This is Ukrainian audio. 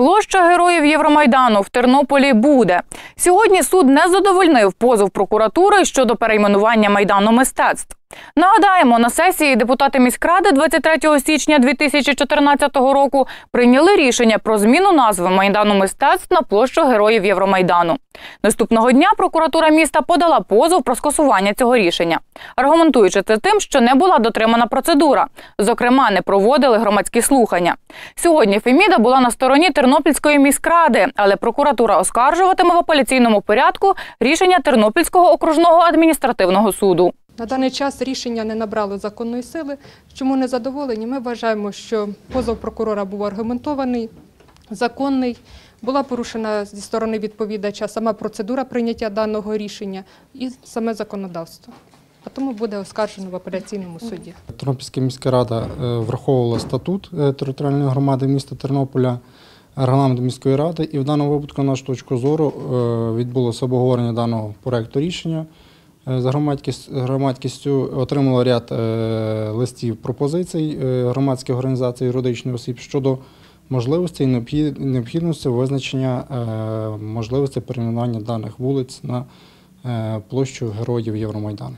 Площа героїв Євромайдану в Тернополі буде. Сьогодні суд не задовольнив позов прокуратури щодо перейменування майдану мистецтв. Нагадаємо, на сесії депутати міськради 23 січня 2014 року прийняли рішення про зміну назви майдану мистецтв на площу героїв Євромайдану. Наступного дня прокуратура міста подала позов про скасування цього рішення, аргументуючи це тим, що не була дотримана процедура. Зокрема, не проводили громадські слухання. Сьогодні Феміда була на стороні Тернопільської міськради, але прокуратура оскаржуватиме в апеляційному порядку рішення Тернопільського окружного адміністративного суду. На даний час рішення не набрало законної сили. Чому не задоволені? Ми вважаємо, що позов прокурора був аргументований, законний. Була порушена зі сторони відповідача сама процедура прийняття даного рішення і саме законодавство. А тому буде оскаржено в апеляційному суді. Тернопільська міська рада е, враховувала статут е, територіальної громади міста Тернополя, регламент міської ради, і в даному випадку, на нашу точку зору, е, відбулося обговорення даного проекту рішення. Е, За громадськість- громадськістю отримало ряд е, листів пропозицій е, громадських організацій юридичних осіб щодо можливості і необхід- необхідності визначення е, можливості перейменування даних вулиць на е, площу Героїв Євромайдану.